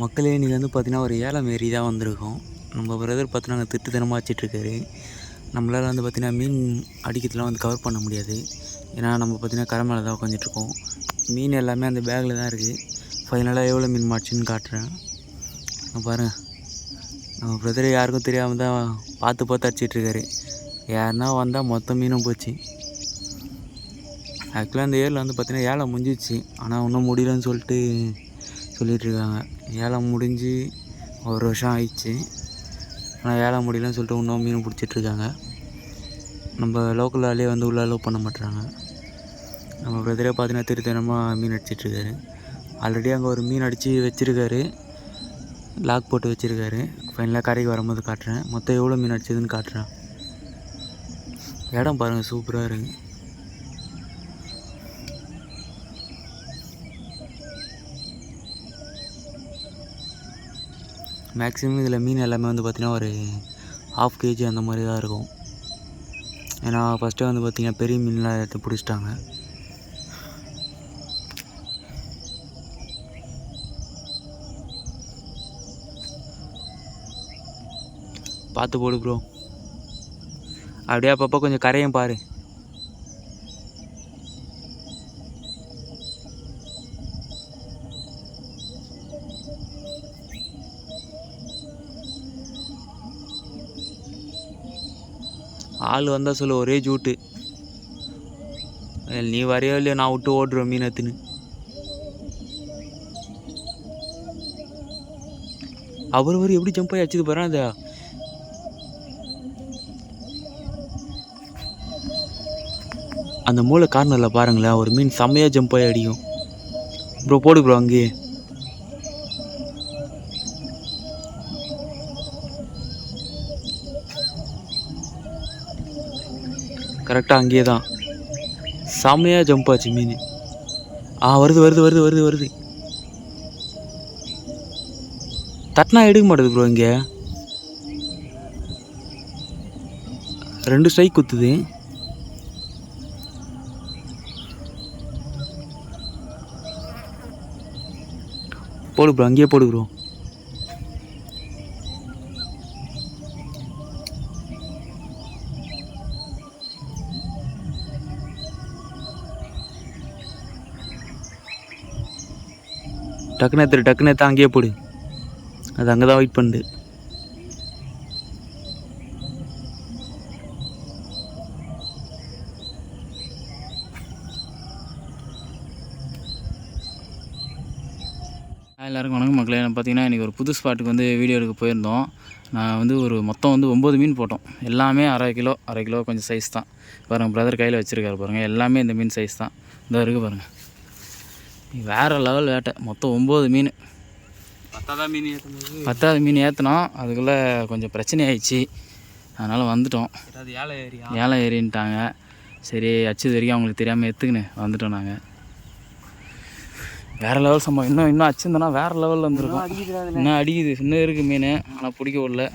மக்களே இன்றைக்கி வந்து பார்த்தீங்கன்னா ஒரு ஏலம் மாரி தான் வந்திருக்கோம். நம்ம பிரதர் பார்த்தீங்கன்னா திட்டுத்தனமாக வச்சிட்ருக்காரு. நம்மளால் வந்து பார்த்திங்கன்னா மீன் அடிக்கிறதுலாம் வந்து கவர் பண்ண முடியாது. ஏன்னா நம்ம பார்த்தீங்கன்னா கரை மேலே தான் உட்காந்துட்ருக்கோம் மீன் எல்லாமே அந்த பேக்கில் தான் இருக்குது ஃபைனலாக எவ்வளோ மீன் மாட்டுச்சுன்னு காட்டுறேன். பாருங்கள் நம்ம பிரதர் யாருக்கும் தெரியாமல் தான் பார்த்து பார்த்து அடிச்சிட்ருக்காரு. யாருன்னா வந்தால் மொத்த மீனும் போச்சு. ஆக்சுவலாக அந்த ஏரில் வந்து பார்த்திங்கன்னா ஏலம் முடிஞ்சிச்சு. ஆனால் இன்னும் முடியலன்னு சொல்லிட்டு சொல்லிகிட்ருக்காங்க ஏலம் முடிஞ்சு ஒரு வருஷம் ஆயிடுச்சு. ஆனால் ஏலம் முடியலன்னு சொல்லிட்டு இன்னும் மீன் பிடிச்சிட்ருக்காங்க. நம்ம லோக்கல் ஆளே வந்து உள்ள அலோவ் பண்ண மாட்டுறாங்க நம்ம பிரதரே பார்த்தீங்கன்னா திருத்தனமாக மீன் அடிச்சிட்ருக்காரு. ஆல்ரெடி அங்கே ஒரு மீன் அடித்து வச்சுருக்காரு. லாக் போட்டு வச்சுருக்காரு. ஃபைனலாக கரைக்கு வரும்போது காட்டுறேன். மொத்தம் எவ்வளோ மீன் அடிச்சதுன்னு காட்டுறேன். இடம் பாருங்கள் சூப்பராக இருக்குது மேக்ஸிமம் இதில் மீன் எல்லாமே வந்து பார்த்திங்கன்னா ஒரு ஹாஃப் கேஜி அந்த மாதிரி தான் இருக்கும். ஏன்னா ஃபஸ்ட்டே வந்து பார்த்திங்கன்னா பெரிய மீன்லாம் எடுத்து பிடிச்சிட்டாங்க. பார்த்து போடு ப்ரோ அப்படியே அப்பப்போ கொஞ்சம் கரையும் பாரு. ஆள் வந்தால் சொல்லு ஒரே ஜூட்டு. நீ வரையோ இல்லையோ நான் விட்டு ஓடுறேன் மீன் எடுத்துன்னு அவர் அவர் எப்படி ஜம்ப் ஆகி அடிச்சது பாரு அந்த? அந்த மூளை கார்னரில் பாருங்களேன் ஒரு மீன் செம்மையாக ஜம்ப் ஆகி அடிக்கும். ப்ரோ போடு ப்ரோ அங்கேயே. கரெக்டாக அங்கேயே தான். செம்மையாக ஜம்ப் ஆச்சு மீன். ஆ வருது வருது வருது வருது வருது. தட்டினா எடுக்க மாட்டேது ப்ரோ இங்கே. ரெண்டு ஸ்ட்ரைக் குத்துது. போடு ப்ரோ அங்கேயே போடு ப்ரோ டக்குன்னு எத்திரு டக்குன்னு எத்த அங்கேயே போடு. அது அங்கே தான் வெயிட் பண்ணுது எல்லாருக்கும் வணக்கம் மக்களே. நான் பார்த்தீங்கன்னா இன்றைக்கி ஒரு புது ஸ்பாட்டுக்கு வந்து வீடியோ எடுக்க போயிருந்தோம். நான் வந்து ஒரு மொத்தம் வந்து ஒம்பது மீன் போட்டோம். எல்லாமே அரை கிலோ அரை கிலோ கொஞ்சம் சைஸ் தான். பாருங்கள் பிரதர் கையில் வச்சுருக்காரு பாருங்கள் எல்லாமே இந்த மீன் சைஸ் தான். இந்த இருக்குது பாருங்கள் வேறு லெவல் வேட்டை. மொத்தம் ஒம்பது மீன். பத்தாதான் மீன் ஏற்றும்போது பத்தாவது மீன் ஏற்றினோம் அதுக்குள்ளே கொஞ்சம் பிரச்சனை ஆயிடுச்சு. அதனால் வந்துட்டோம். ஏழை ஏரியா ஏழை ஏறின்ட்டாங்க. சரி அச்சது வரைக்கும் அவங்களுக்கு தெரியாமல் எடுத்துக்கின்னு வந்துட்டோம் நாங்கள் வேறு லெவல் சம்பவம். இன்னும் இன்னும் அச்சிருந்தோன்னா வேறு லெவலில் வந்துருக்கும் இன்னும் அடிக்குது. இன்னும் இருக்குது மீன். ஆனால் பிடிக்க விடல.